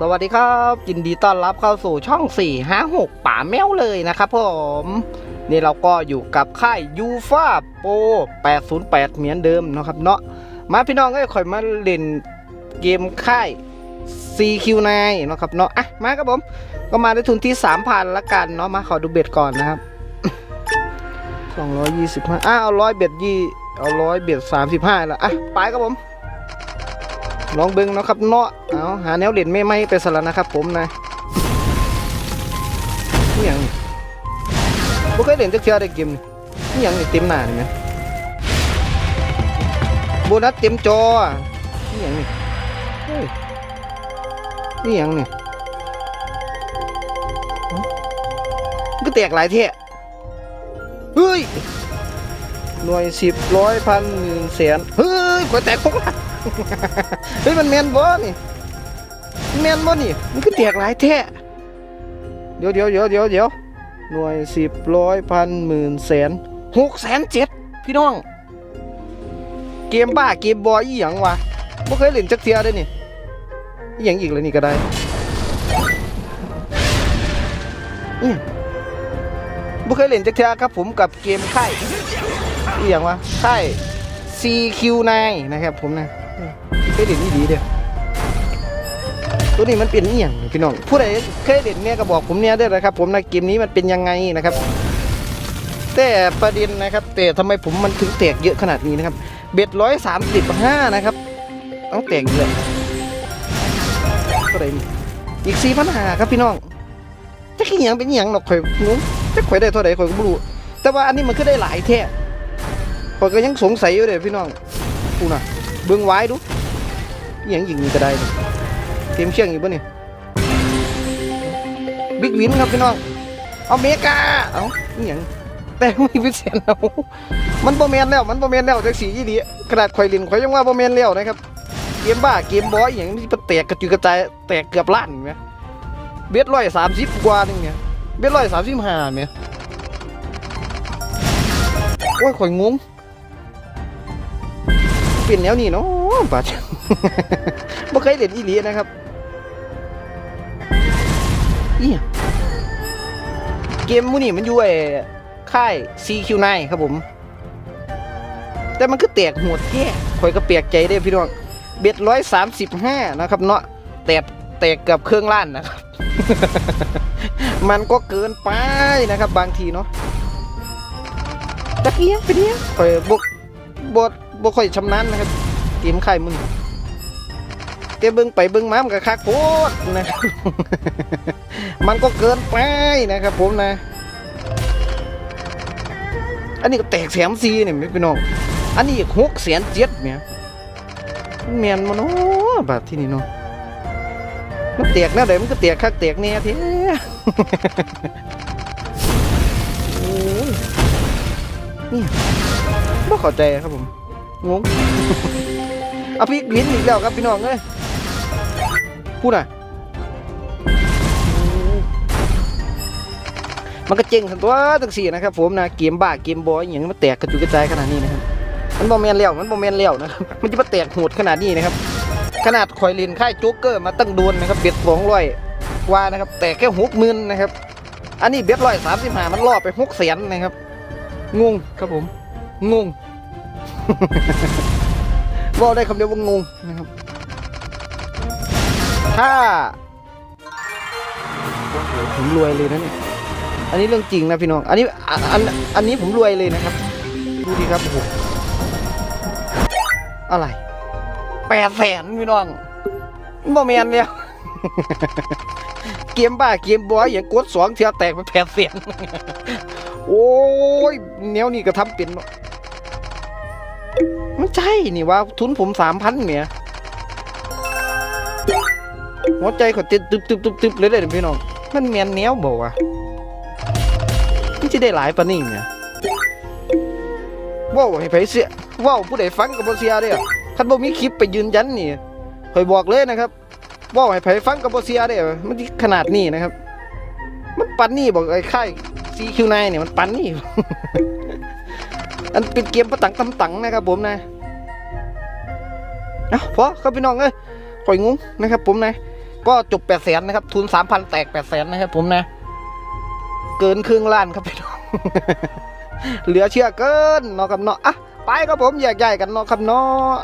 สวัสดีครับยินดีต้อนรับเข้าสู่ช่อง 4 5 6 ป่าแมวเลยนะครับผมนี่เราก็อยู่กับค่ายยูฟาโป808 เหมือนเดิมนะครับเนาะมาพี่น้องก็ค่อยมาเล่นเกมค่าย CQ9 นะครับเนาะอะมาครับผม ก็มาได้ทุนที่ 3,000ละกันเนาะมาขอดูเบ็ดก่อนนะครับ 225อ้าเอาร้อยเบ็ดยี่เอาร้อยเบ็ด35ละอะไปครับผมลองเบิ้งเนาะครับเนาะ เอาหาแนวเด่นไม่ไม่ไปสละนะครับผมนะนี่ยังบ่เคยเล่นจักเทื่อได้เกมนี่ยังเต็มหน้านี่แหมโบนัสเต็มจอนี่ยังนี่เฮ้ยนี่ยังนี่ก็แตกหลายเท่เฮ้ย หน่วยสิบร้อยพันหมื่นแสน เฮ้ยกว่าแตกหกล้นเฮ้ย มันแมนบ่นี่ แมนบ่นี่ มันคือแตกหลายแท้เดี๋ยวเดี๋ยวเดี๋ยวเดี๋ยวเดี๋ยวหน่วยสิบร้อยพันหมื่นแสนหกแสนเจ็ดพี่น้อง เกมบ้าเกมบอยอีหยังวะบ่เคยเล่นจักเทียได้นี่อีหยังอีกเลยนี่ก็ได้อีหยังบ่เคยเล่นจักเทียครับผมกับเกมค่ายอีหยังวะค่าย CQ9 นะครับผมนะเคยเด่นนี่ดีเด้อ ตัวนี้มันเป็นเนียงพี่น้องผู้ใดเคยเด่นเนี่ยก็บอกผมเนี่ยได้เลยครับ ผมนะเกมนี้มันเป็นยังไงนะครับ แต่ประเด็นนะครับ แต่ทำไมผมมันถึงแตกเยอะขนาดนี้นะครับเบ็ดร้อยสามสิบห้านะครับต้องแตกเยอะอะไรนี่อีกสี่พันหาครับพี่น้องจะขี้หยังเป็นหยังหรอกข่อยงงจะข่อยได้เท่าไหร่ข่อยก็ไม่รู้แต่ว่าอันนี้มันก็ได้หลายแท้ข่อยก็ยังสงสัยอยู่เลยพี่น้องกูน่ะเบิ่งไว้ดูอหย่างยิงก็ได้ เตรียมเชียงอยู่ปะนี่บิ๊กวินครับพี่น้องเอาเมกาเอาอย่างแต่ไม่พิเศษเอามันโบแมนแล้วมันโบแมนแล้วจากสียี่ดีกระดาษข่อยลินข่อยยังว่าโบแมนแล้วนะครับเกมบ้าเกมบอยอย่างนี้มันแตกกระจุยกระจายแตกเกือบล้านเนไหมเบ็ดร้อยสามสิบกว่านึงเนี่ยเบ็ดร้อยสามสิบห้าเนี่ยโอ้ยข่อยงงเป็นแนวนี้เนาะบาดบ่เคยเล่นอีหลีนะครับ อีหยังเกมมูนี่มันอยู่ไอ้ค่าย CQ9 ครับผม แต่มันคือแตกหัวแท้ข่อยก็เปียกใจได้พี่น้องเบ็ดร้อยสามสิบห้านะครับเนาะแตกแตกกับเครื่องล้านนะครับ มันก็เกินไปนะครับบางทีเนาะตะเกียงเป็นเนี้ยข่อยบกบดบ่ค่อยชำนาญนะครับเกมไข่มึง แต่เบิ่งไปเบิ่งมามันก็คักโพดนะครับมันก็เกินไปนะครับผมนะ อันนี้ก็แตกแสมซีเนี่ยพี่น้อง อันนี้หกแสนเจ็ดเนี่ยเมันแมนมันเนาะบาทที่นี่เนาะมันแตกแนวใดมันก็แตกคักแตกแน่เท้โอ้ยนี่บ่เข้าใจครับผม งง เอาพี่ลิ้นอีกแล้วครับพี่น้องเอ้ย พูดน่ะ มันก็เจ๋งสันตัวตั้งสี่นะครับผมนะเกมบ้าเกมบอยอย่างนี้มันแตกกระจุยกระจายขนาดนี้นะครับมันบอมแมนเลี้ยวมันบอมแมนเลี้ยวนะครับมันจะมาแตกโหดขนาดนี้นะครับ ขนาดคอยลินค่ายโจ๊กเกอร์มาตั้งโดนนะครับเบ็ดสองร้อยว่านะครับแตกแค่หกหมื่นนะครับ อันนี้เบ็ดร้อยสามสิบห้ามันล่อไปหกแสนนะครับ งงครับผม งงบอกได้คำเดียวว่างงนะครับ ถ้าโอ้โหผมรวยเลยนะเนี่ย อันนี้เรื่องจริงนะพี่น้อง อันนี้อันอันอันนี้ผมรวยเลยนะครับ ดูดิครับโอ้โหอะไรแปดแสนพี่น้องบ่แมนแล้วเกมบ้าเกมบอยอย่างกดสองเทียแตกไปแปดแสนโอ้ยแนวนี้ก็ทำเป็นเนอะมันใช่นี่ว่าทุนผมสามพันเนี่ย หัวใจขอติดตึบตึบตึบตึบเลยเลยพี่น้องมันแมนแนวบอกว่ามันจะได้หลายปานนี่เนี่ยว้าวให้ไผเสียว้าวผู้ใดฟังกับบ่เสียเด้อคันบ่มีคลิปไปยืนยันนี่คอยบอกเลยนะครับว้าวให้ไผฟังกับบ่เสียเด้อมันขนาดนี้นะครับ มันปันนี่บอกไอ้ค่าย CQ9 เนี่ยมันปันนี่อันเป็นเกมประตังตำตังนะครับผมนะเอ้าพอครับพี่น้องเอ้ยข่อยงงนะครับผมนะ ก็จบแปดแสนนะครับ ทุนสามพันแตกแปดแสนนะครับผมนะ เกินครึ่งล้านครับพี่น้องเหลือเชื่อเกินเนาะครับเนาะอะไปครับผมแยกย้ายกันเนาะครับเนาะ